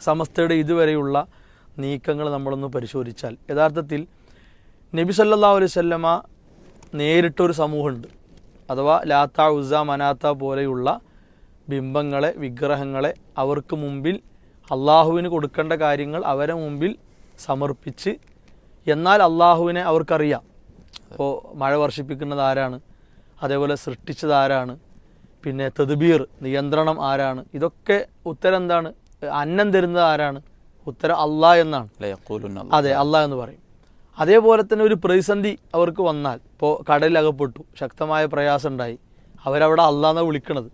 സമസ്തയുടെ ഇതുവരെയുള്ള നീക്കങ്ങൾ നമ്മളൊന്ന് പരിശോധിച്ചാൽ യഥാർത്ഥത്തിൽ നബി സല്ലാ അലൈഹി വസല്ലമ നേരിട്ടൊരു സമൂഹമുണ്ട്. അഥവാ ലാത്ത ഉസ മനാത്ത പോലെയുള്ള ബിംബങ്ങളെ വിഗ്രഹങ്ങളെ അവർക്ക് മുമ്പിൽ അള്ളാഹുവിന് കൊടുക്കേണ്ട കാര്യങ്ങൾ അവരെ മുമ്പിൽ സമർപ്പിച്ച് എന്നാൽ അള്ളാഹുവിനെ അവർക്കറിയാം. ഇപ്പോൾ മഴ വർഷിപ്പിക്കുന്നത് ആരാണ്? അതേപോലെ സൃഷ്ടിച്ചത് ആരാണ്? പിന്നെ തെതുബീർ നിയന്ത്രണം ആരാണ്? ഇതൊക്കെ ഉത്തരം എന്താണ്? അന്നം തരുന്നത് ആരാണ്? ഉത്തരം അള്ളാഹ് എന്നാണ്. അതെ അള്ളാഹ് എന്ന് പറയും. അതേപോലെ തന്നെ ഒരു പ്രതിസന്ധി അവർക്ക് വന്നാൽ ഇപ്പോൾ കടലിൽ അകപ്പെട്ടു ശക്തമായ പ്രയാസം ഉണ്ടായി അവരവിടെ അള്ളാഹെന്നാണ് വിളിക്കണത്.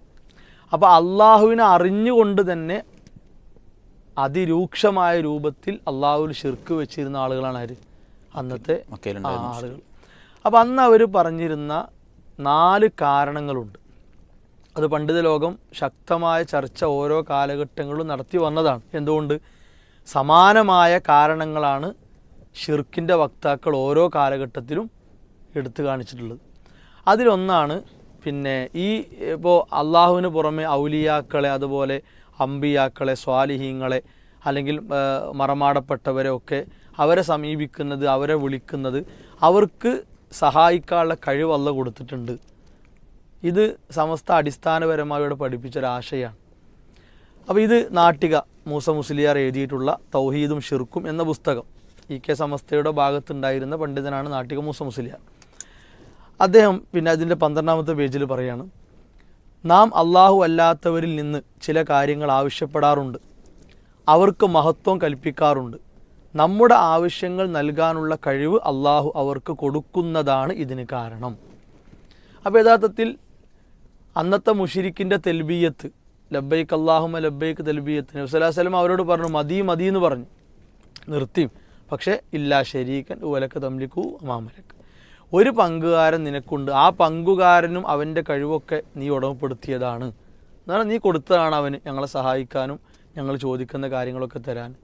അപ്പോൾ അള്ളാഹുവിനെ അറിഞ്ഞുകൊണ്ട് തന്നെ അതിരൂക്ഷമായ രൂപത്തിൽ അള്ളാഹുവിൽ ഷിർക്ക് വെച്ചിരുന്ന ആളുകളാണ് ആര്? അന്നത്തെ ആളുകൾ. അപ്പം അന്ന് അവർ പറഞ്ഞിരുന്ന നാല് കാരണങ്ങളുണ്ട്. അത് പണ്ഡിത ലോകം ശക്തമായ ചർച്ച ഓരോ കാലഘട്ടങ്ങളിലും നടത്തി വന്നതാണ്. എന്തുകൊണ്ട്? സമാനമായ കാരണങ്ങളാണ് ഷിർക്കിന്റെ വക്താക്കൾ ഓരോ കാലഘട്ടത്തിലും എടുത്തു കാണിച്ചിട്ടുള്ളത്. അതിലൊന്നാണ് പിന്നെ ഈ ഇപ്പോൾ അള്ളാഹുവിന് പുറമെ ഔലിയാക്കളെ അതുപോലെ അമ്പിയാക്കളെ സ്വാലിഹീങ്ങളെ അല്ലെങ്കിൽ മറമാടപ്പെട്ടവരെ ഒക്കെ അവരെ സമീപിക്കുന്നത് അവരെ വിളിക്കുന്നത് അവർക്ക് സഹായിക്കാനുള്ള കഴിവല്ല കൊടുത്തിട്ടുണ്ട്. ഇത് സമസ്ത അടിസ്ഥാനപരമായി ഇവിടെ പഠിപ്പിച്ചൊരാശയാണ്. അപ്പോൾ ഇത് നാട്ടിക മൂസ മുസ്ലിയാർ എഴുതിയിട്ടുള്ള തൗഹീദും ഷിർക്കും എന്ന പുസ്തകം. ഇ കെ സമസ്തയുടെ ഭാഗത്തുണ്ടായിരുന്ന പണ്ഡിതനാണ് നാട്ടിക മൂസ മുസ്ലിയാർ. അദ്ദേഹം പിന്നെ അതിന്റെ പന്ത്രണ്ടാമത്തെ പേജിൽ പറയാണ് നാം അള്ളാഹു അല്ലാത്തവരിൽ നിന്ന് ചില കാര്യങ്ങൾ ആവശ്യപ്പെടാറുണ്ട്. അവർക്ക് മഹത്വം കൽപ്പിക്കാറുണ്ട്. നമ്മുടെ ആവശ്യങ്ങൾ നൽകാനുള്ള കഴിവ് അള്ളാഹു അവർക്ക് കൊടുക്കുന്നതാണ് ഇതിന് കാരണം. അപ്പോൾ യഥാർത്ഥത്തിൽ അന്നത്തെ മുഷിരിക്കിന്റെ തെൽബീയത്ത്. ലബ്ബൈക്ക് അള്ളാഹുമ ലബ്ബൈക്ക് തെൽബീയത്ത്. നബ്സലാസ്ലം അവരോട് പറഞ്ഞു മതി മതി എന്ന് പറഞ്ഞു. നിർത്തിയും. പക്ഷേ ഇല്ലാ ശരീക്കൻ ഉലക്ക് തംലിക്കു മാമലക്ക് ഒരു പങ്കുകാരൻ നിനക്കുണ്ട്. ആ പങ്കുകാരനും അവന്റെ കഴിവൊക്കെ നീ ഉടമപ്പെടുത്തിയതാണ്. എന്നാണ് നീ കൊടുത്തതാണ് അവന് ഞങ്ങളെ സഹായിക്കാനും ഞങ്ങൾ ചോദിക്കുന്ന കാര്യങ്ങളൊക്കെ തരാൻ.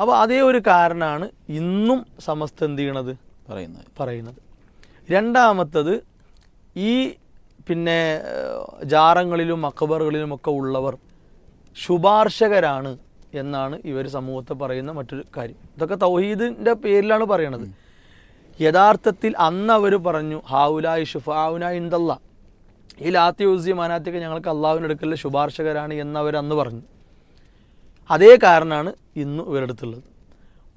അപ്പോൾ അതേ ഒരു കാരണമാണ് ഇന്നും സമസ്ത എന്ത് ചെയ്യണത്? പറയുന്നത്. പറയുന്നത്. രണ്ടാമത്തത് ഈ പിന്നെ ജാറങ്ങളിലും അക്ബറുകളിലുമൊക്കെ ഉള്ളവർ ശുപാർശകരാണ് എന്നാണ് ഇവർ സമൂഹത്തെ പറയുന്ന മറ്റൊരു കാര്യം. ഇതൊക്കെ തൗഹീദിന്റെ പേരിലാണ് പറയണത്. യഥാർത്ഥത്തിൽ അന്ന് അവർ പറഞ്ഞു ഹാവുലായി ഷുഫാവുന ഇന്തല്ല ഈ ലാത്തി ഊസി മാനാത്തിയൊക്കെ ഞങ്ങൾക്ക് അള്ളാഹുവിന്റെ അടുക്കലുള്ള ശുപാർശകരാണ് എന്നവർ അന്ന് പറഞ്ഞു. അതേ കാരണമാണ് ഇന്ന് ഇവരടുത്തുള്ളത്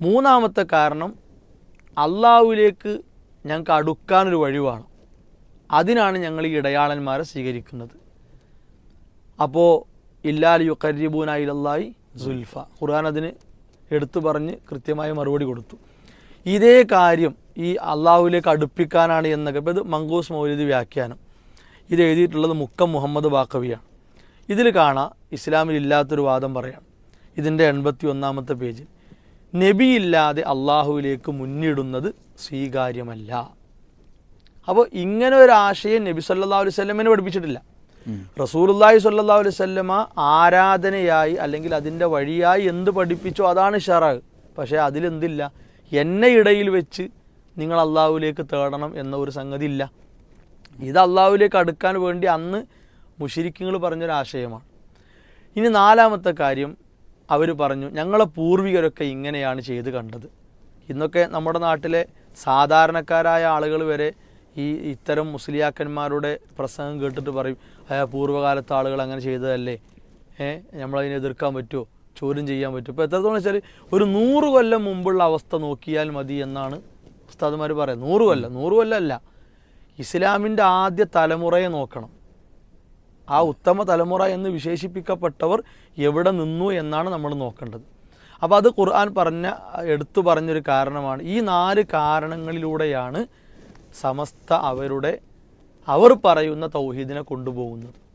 മൂന്നാമത്തെ കാരണം അള്ളാഹുവിലേക്ക് ഞങ്ങൾക്ക് അടുക്കാനൊരു വഴി വേണം അതിനാണ് ഞങ്ങൾ ഈ ഇടയാളന്മാരെ സ്വീകരിക്കുന്നത്. അപ്പോൾ ഇല്ലാൽ യുക്കരീബൂന ഇലല്ലായി സുൽഫ. ഖുർആൻ അതിന് എടുത്തു പറഞ്ഞ് കൃത്യമായ മറുപടി കൊടുത്തു. ഇതേ കാര്യം ഈ അള്ളാഹുവിലേക്ക് അടുപ്പിക്കാനാണ് എന്നൊക്കെ. ഇപ്പോൾ ഇത് മങ്കൂസ് മൗലിദ് വ്യാഖ്യാനം. ഇത് എഴുതിയിട്ടുള്ളത് മുക്കം മുഹമ്മദ് ബാക്കവിയാണ് ഇതിൽ കാണാം ഇസ്ലാമിൽ ഇല്ലാത്തൊരു വാദം പറയാം ഇതിന്റെ എൺപത്തി ഒന്നാമത്തെ പേജിൽ നബിയില്ലാതെ അള്ളാഹുവിലേക്ക് മുന്നിടുന്നത് സ്വീകാര്യമല്ല. അപ്പോൾ ഇങ്ങനെ ഒരു ആശയം നബി സല്ലാ അലൈഹി സ്വല്ലമിനെ പഠിപ്പിച്ചിട്ടില്ല. റസൂലുല്ലാഹി സല്ലാ അലൈഹി സ്വല്ലമ ആരാധനയായി അല്ലെങ്കിൽ അതിന്റെ വഴിയായി എന്ത് പഠിപ്പിച്ചോ അതാണ് ഷറാഗ് പക്ഷേ അതിലെന്തില്ല? എന്നെ ഇടയിൽ വെച്ച് നിങ്ങൾ അള്ളാഹുവിലേക്ക് തേടണം എന്ന ഒരു സംഗതി ഇല്ല ഇത് അള്ളാഹുവിലേക്ക് അടുക്കാൻ വേണ്ടി അന്ന് മുഷിരിക്കുകൾ പറഞ്ഞൊരു ആശയമാണ്. ഇനി നാലാമത്തെ കാര്യം അവർ പറഞ്ഞു ഞങ്ങളെ പൂർവികരൊക്കെ ഇങ്ങനെയാണ് ചെയ്ത് കണ്ടത്. ഇന്നൊക്കെ നമ്മുടെ നാട്ടിലെ സാധാരണക്കാരായ ആളുകൾ വരെ ഈ ഇത്തരം മുസ്ലിയാക്കന്മാരുടെ പ്രസംഗം കേട്ടിട്ട് പറയും അയാ പൂർവകാലത്തെ ആളുകൾ അങ്ങനെ ചെയ്തതല്ലേ? ഏ നമ്മളതിനെ എതിർക്കാൻ പറ്റുമോ ചോദ്യം ചെയ്യാൻ പറ്റും ഇപ്പോൾ എത്രത്തോളം വെച്ചാൽ ഒരു നൂറ് കൊല്ലം മുമ്പുള്ള അവസ്ഥ നോക്കിയാൽ മതി എന്നാണ് ഉസ്താദ്മാർ പറയുന്നത്. നൂറ് കൊല്ലം നൂറ് കൊല്ലം അല്ല. ഇസ്ലാമിന്റെ ആദ്യ തലമുറയെ നോക്കണം. ആ ഉത്തമ തലമുറ എന്ന് വിശേഷിപ്പിക്കപ്പെട്ടവർ എവിടെ നിന്നു എന്നാണ് നമ്മൾ നോക്കേണ്ടത്. അപ്പോൾ അത് ഖുർആൻ പറഞ്ഞ എടുത്തു പറഞ്ഞൊരു കാരണമാണ്. ഈ നാല് കാരണങ്ങളിലൂടെയാണ് സമസ്ത അവരുടെ അവർ പറയുന്ന തൗഹീദിനെ കൊണ്ടുപോകുന്നത്.